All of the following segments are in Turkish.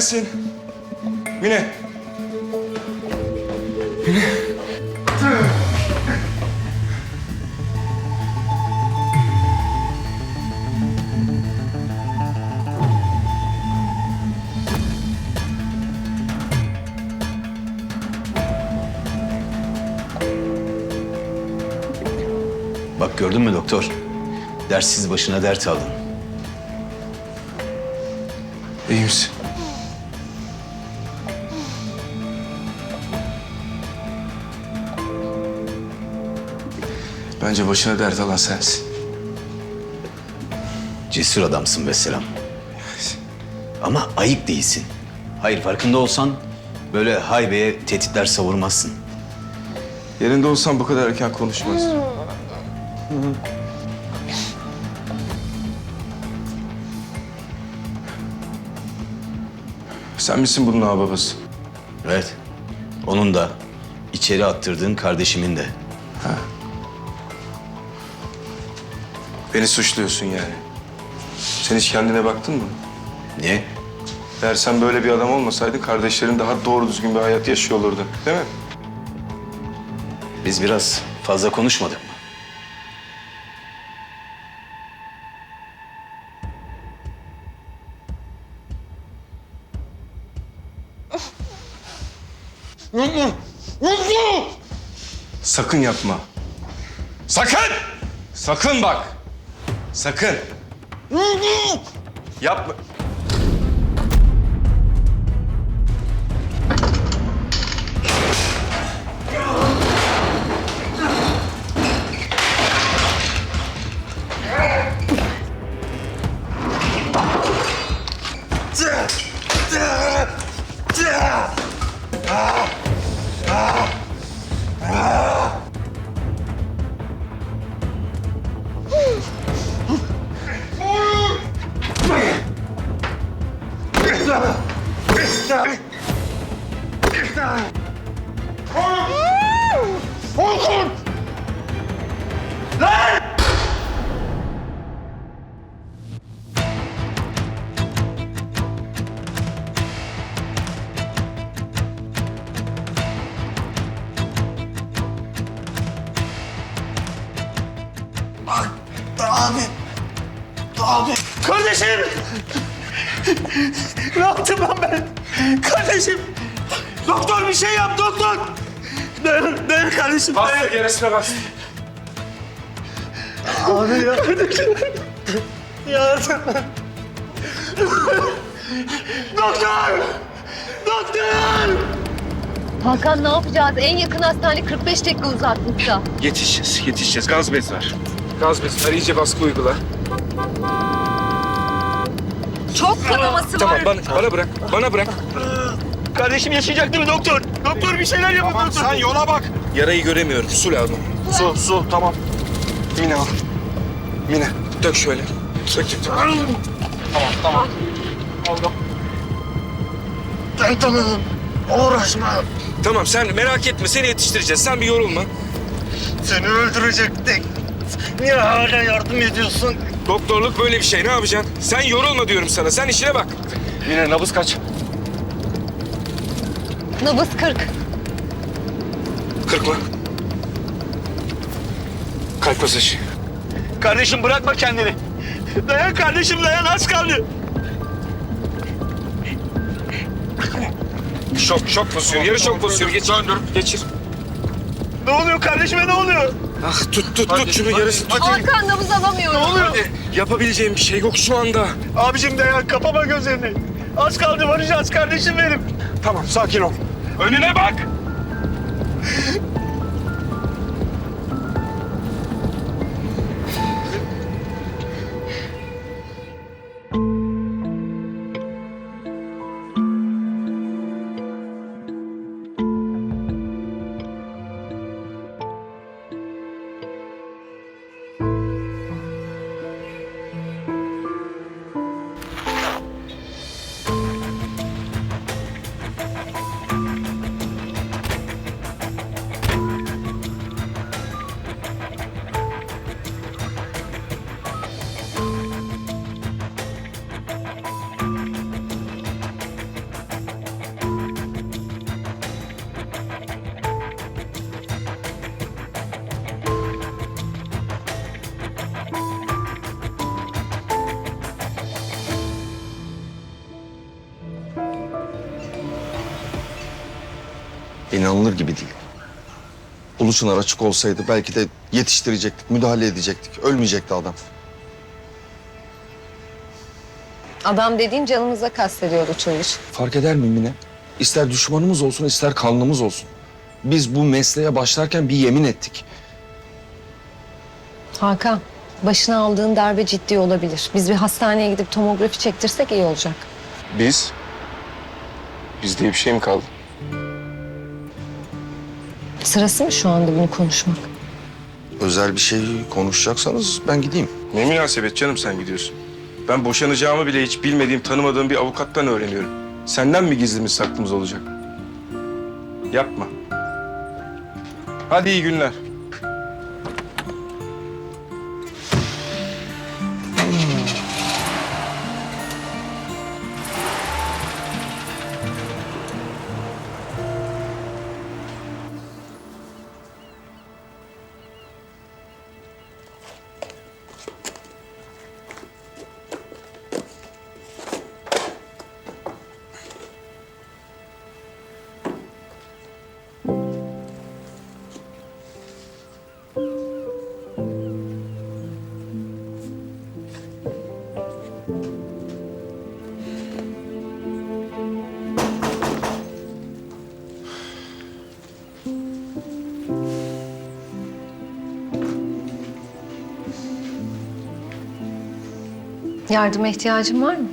Neredesin? Mine. Bak gördün mü doktor? Dersiz başına dert aldın. İyi misin? Bence başına dert alan sensin. Cesur adamsın vesselam. Ama ayık değilsin. Hayır farkında olsan böyle haybeye tehditler savurmazsın. Yerinde olsam bu kadar erken konuşmaz. Sen misin bunun ağababası? Evet. Onun da içeri attırdığın kardeşimin de. Beni suçluyorsun yani. Sen hiç kendine baktın mı? Niye? Eğer sen böyle bir adam olmasaydın kardeşlerin daha doğru düzgün bir hayat yaşıyor olurdu. Değil mi? Biz biraz fazla konuşmadık mı? Sakın yapma. Sakın! Sakın bak. Sakın. Yapma. Kardeşim! ne yaptım lan ben? Kardeşim! Doktor bir şey yap doktor! Dayan, dayan kardeşim dayan. gerisine bas. Abi ya. Kardeşim. Yardım. doktor! Doktor! Hakan ne yapacağız? En yakın hastane 45 dakika uzaklıkta. Yetişeceğiz, yetişeceğiz. Gaz bez var. Gaz bez var. İyice baskı uygula. Çok kanaması Tamam, var. bana, bana bırak. Bana bırak. Kardeşim yaşayacak değil mi doktor? Doktor bir şeyler yapın doktor. Sen yola bak. Yarayı göremiyorum. Su lazım. Su, su, tamam. Mine al. Mine. Dök şöyle. Dök, dök, dök. Uğraşma. Tamam, sen merak etme. Seni yetiştireceğiz. Sen bir yorulma. Seni öldürecektik. Niye hala yardım ediyorsun? Doktorluk böyle bir şey. Ne yapacaksın? Sen yorulma diyorum sana. Sen işine bak. Mine nabız kaç? Nabız 40. Kırk mı? Kalp masajı. Kardeşim bırakma kendini. Dayan kardeşim dayan az kaldı. Şok, şok pozisyonu. Yarı şok pozisyonu. Geçir. Geçir. Ne oluyor kardeşime ne oluyor? Ah, tut, tut, tut şunu. Yarısı tut. Hakan nabız alamıyorum. Ne oluyor? Yapabileceğim bir şey yok şu anda. Abicim dayan kapama gözlerini. Az kaldı varacağız kardeşim benim. Tamam, sakin ol. Önüne bak. İnanılır gibi değil. Uluçınar açık olsaydı belki de yetiştirecektik, müdahale edecektik. Ölmeyecekti adam. Adam dediğin canımıza kastediyordu çavuş. Fark eder mi Mine? İster düşmanımız olsun, ister kanlımız olsun. Biz bu mesleğe başlarken bir yemin ettik. Hakan, başına aldığın darbe ciddi olabilir. Biz bir hastaneye gidip tomografi çektirsek iyi olacak. Biz? Biz diye bir şey mi kaldı? Sırası mı şu anda bunu konuşmak? Özel bir şey konuşacaksanız ben gideyim. Ne münasebet canım sen gidiyorsun. Ben boşanacağımı bile hiç bilmediğim, tanımadığım bir avukattan öğreniyorum. Senden mi gizlimiz saklımız olacak? Yapma. Hadi iyi günler. Yardıma ihtiyacın var mı?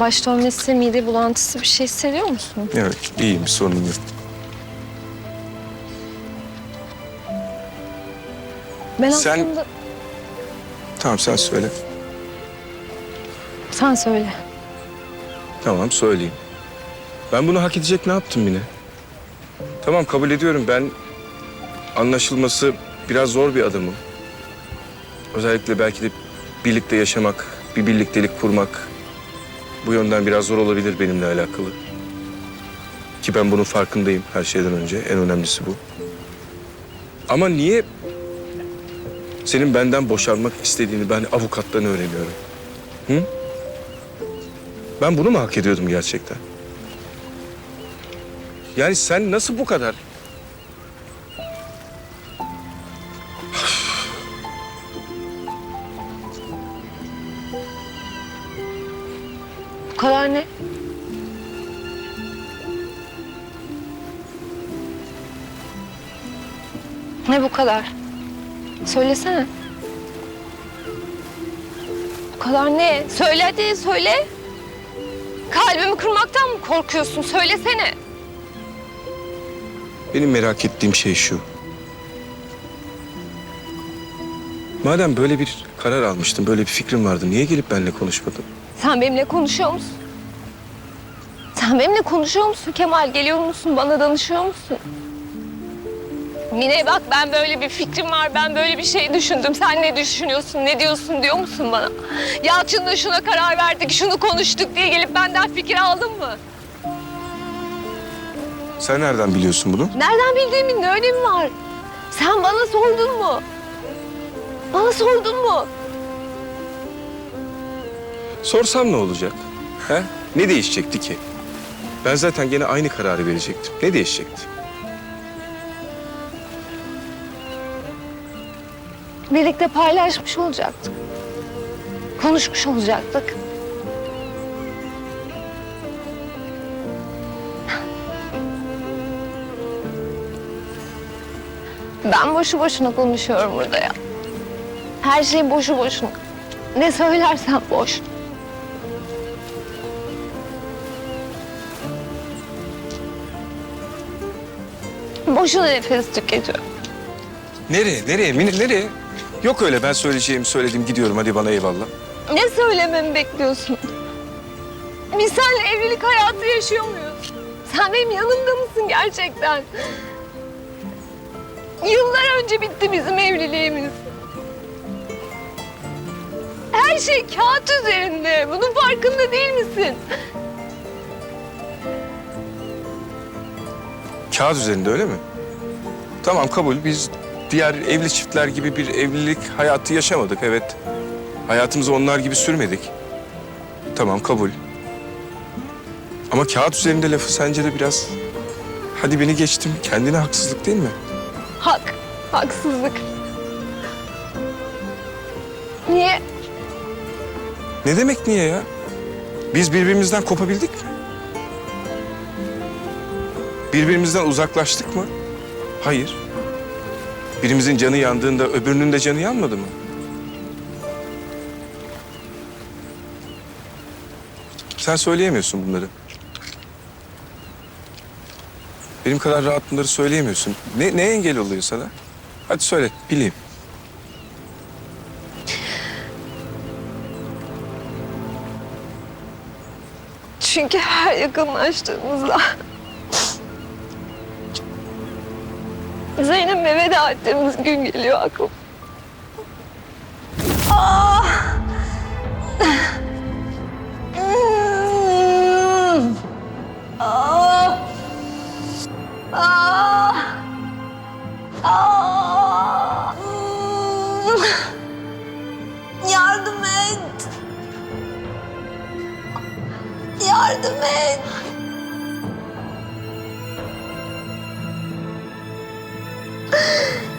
Baş dönmesi, mide bulantısı bir şey hissediyor musun? Evet, iyiyim, bir sorunum yok. Ben Sen- aslında... Tamam sen söyle. Sen söyle. Tamam söyleyeyim. Ben bunu hak edecek ne yaptım yine? Tamam kabul ediyorum ben anlaşılması biraz zor bir adamım. Özellikle belki de birlikte yaşamak, bir birliktelik kurmak bu yönden biraz zor olabilir benimle alakalı. Ki ben bunun farkındayım her şeyden önce. En önemlisi bu. Ama niye senin benden boşanmak istediğini ben avukattan öğreniyorum? Hı? Ben bunu mu hak ediyordum gerçekten? Yani sen nasıl bu kadar? Bu kadar ne? Ne bu kadar? Söylesene. Bu kadar ne? Söyle hadi söyle. Kalbimi kırmaktan mı korkuyorsun? Söylesene. Benim merak ettiğim şey şu. Madem böyle bir karar almıştın, böyle bir fikrin vardı, niye gelip benimle konuşmadın? Sen benimle konuşuyor musun? Sen benimle konuşuyor musun Kemal? Geliyor musun? Bana danışıyor musun? Mine bak ben böyle bir fikrim var. Ben böyle bir şey düşündüm. Sen ne düşünüyorsun? Ne diyorsun diyor musun bana? Yalçın'la şuna karar verdik, şunu konuştuk diye gelip benden fikir aldın mı? Sen nereden biliyorsun bunu? Nereden bildiğimin ne önemi var? Sen bana sordun mu? Bana sordun mu? Sorsam ne olacak? He? Ne değişecekti ki? Ben zaten gene aynı kararı verecektim. Ne değişecekti? Birlikte paylaşmış olacaktık. Konuşmuş olacaktık. Ben boşu boşuna konuşuyorum burada ya. Her şey boşu boşuna. Ne söylersen boş. Boşuna nefes tüketiyorum. Nereye? Nereye? Mine, nereye? Yok öyle ben söyleyeceğimi söyledim gidiyorum hadi bana eyvallah. Ne söylememi bekliyorsun? Biz seninle evlilik hayatı yaşıyor muyuz? Sen benim yanımda mısın gerçekten? Yıllar önce bitti bizim evliliğimiz. Her şey kağıt üzerinde. Bunun farkında değil misin? Kağıt üzerinde öyle mi? Tamam kabul. Biz diğer evli çiftler gibi bir evlilik hayatı yaşamadık evet. Hayatımızı onlar gibi sürmedik. Tamam kabul. Ama kağıt üzerinde lafı sence de biraz... Hadi beni geçtim. Kendine haksızlık değil mi? Hak, haksızlık. Niye? Ne demek niye ya? Biz birbirimizden kopabildik mi? Birbirimizden uzaklaştık mı? Hayır. Birimizin canı yandığında öbürünün de canı yanmadı mı? Sen söyleyemiyorsun bunları. Benim kadar rahat bunları söyleyemiyorsun. Ne, ne engel oluyor sana? Hadi söyle, bileyim. Çünkü her yakınlaştığımızda... Zeynep'e veda ettiğimiz gün geliyor! Ah! Hmm. Yardım et. Yardım et.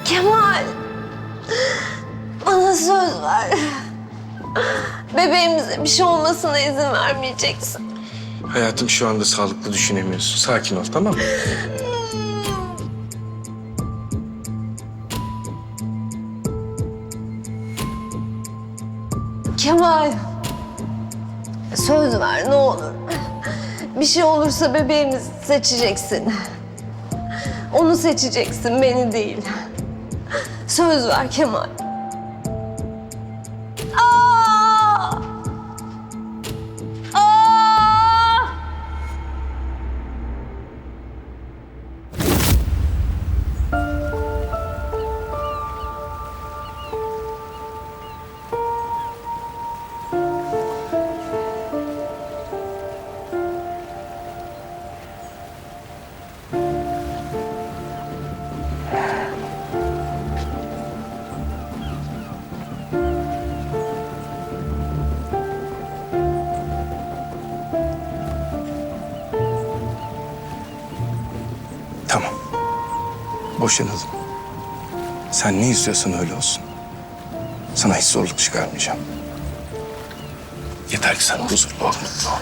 Kemal. Bana söz ver. Bebeğimize bir şey olmasına izin vermeyeceksin. Hayatım şu anda sağlıklı düşünemiyorsun. Sakin ol tamam mı? Kemal. Söz ver ne olur. Bir şey olursa bebeğimizi seçeceksin. Onu seçeceksin, beni değil. Söz ver Kemal. Boşanalım. Sen ne istiyorsan öyle olsun. Sana hiç zorluk çıkarmayacağım. Yeter ki sen huzurlu ol, mutlu ol.